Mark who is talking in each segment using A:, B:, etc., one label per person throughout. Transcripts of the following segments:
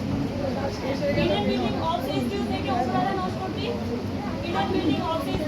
A: building all phase two, maybe also another house could be. Building all phase.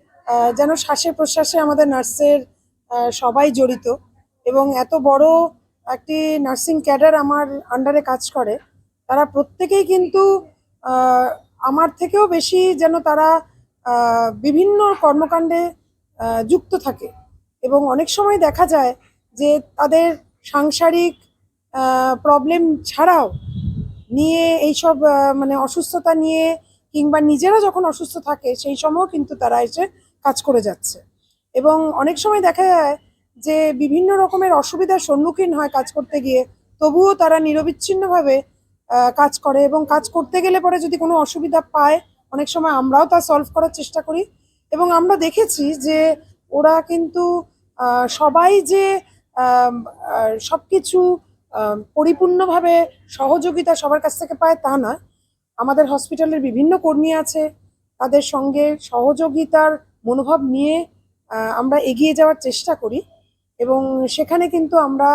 A: যেন শ্বাসে প্রশ্বাসে আমাদের নার্সের সবাই জড়িত এবং এত বড় একটি নার্সিং ক্যাডার আমার আন্ডারে কাজ করে, তারা প্রত্যেকেই কিন্তু আমার থেকেও বেশি যেন তারা বিভিন্ন কর্মকাণ্ডে যুক্ত থাকে এবং অনেক সময় দেখা যায় যে তাদের সাংসারিক প্রবলেম ছাড়াও নিয়ে এইসব মানে অসুস্থতা নিয়ে কিংবা নিজেরা যখন অসুস্থ থাকে সেই সময়ও কিন্তু তারা এসে কাজ করে যাচ্ছে। এবং অনেক সময় দেখা যায় যে বিভিন্ন রকমের অসুবিধার সম্মুখীন হয় কাজ করতে গিয়ে, তবুও তারা নিরবিচ্ছিন্নভাবে কাজ করে এবং কাজ করতে গেলে পরে যদি কোনো অসুবিধা পায়, অনেক সময় আমরাও তা সলভ করার চেষ্টা করি। এবং আমরা দেখেছি যে ওরা কিন্তু সবাই যে সব কিছু পরিপূর্ণভাবে সহযোগিতা সবার কাছ থেকে পায় তা নয়। আমাদের হসপিটালের বিভিন্ন কর্মী আছে, তাদের সঙ্গে সহযোগিতার মনোভাব নিয়ে আমরা এগিয়ে যাওয়ার চেষ্টা করি এবং সেখানে কিন্তু আমরা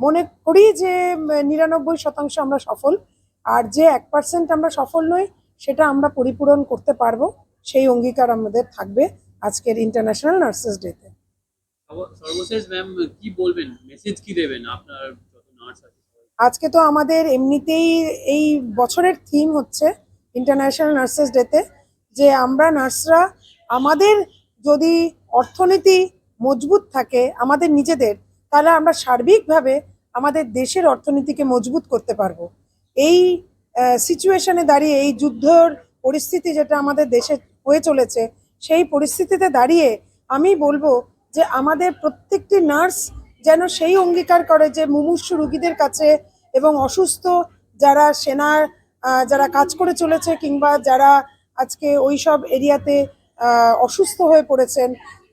A: মনে করি যে নিরানব্বই শতাংশ আমরা সফল আর যে এক পার্সেন্ট আমরা সফল নই সেটা আমরা পরিপূরণ করতে পারব। সেই অঙ্গীকার আমাদের থাকবে আজকের ইন্টারন্যাশনাল নার্সেস ডেতে
B: সর্ব- সর্বশেষ ম্যাম কি বলবেন? মেসেজ কি দেবেন আপনার যত নার্স আছে সবাই?
A: আজকে তো আমাদের এমনিতেই এই বছরের থিম হচ্ছে ইন্টারন্যাশনাল নার্সেস ডেতে যে আমরা নার্সরা আমাদের যদি অর্থনীতি মজবুত থাকে আমাদের নিজেদের, তাহলে আমরা সার্বিকভাবে আমাদের দেশের অর্থনীতিকে মজবুত করতে পারব। এই সিচুয়েশনে দাঁড়িয়ে, এই যুদ্ধর পরিস্থিতি যেটা আমাদের দেশে হয়ে চলেছে, সেই পরিস্থিতিতে দাঁড়িয়ে আমি বলব যে আমাদের প্রত্যেকটি নার্স যেন সেই অঙ্গীকার করে যে মুমূর্ষু রুগীদের কাছে এবং অসুস্থ যারা সেনার যারা কাজ করে চলেছে কিংবা যারা আজকে ওই সব এরিয়াতে অসুস্থ হয়ে পড়েছেন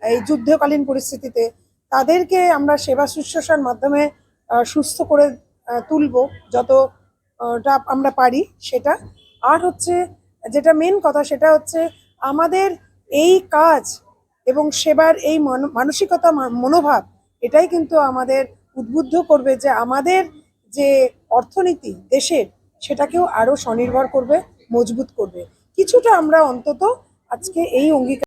A: এই যুদ্ধকালীন পরিস্থিতিতে, তাদেরকে আমরা সেবা শুশ্রূষার মাধ্যমে সুস্থ করে তুলবো যতটা আমরা পারি সেটা। আর হচ্ছে যেটা মেন কথা সেটা হচ্ছে আমাদের এই কাজ এবং সেবার এই মানসিকতা মনোভাব, এটাই কিন্তু আমাদের উদ্বুদ্ধ করবে যে আমাদের যে অর্থনীতি দেশের, সেটাকেও আরও স্বনির্ভর করবে, মজবুত করবে। কিছুটা আমরা অন্তত আজকে এই অঙ্গীকার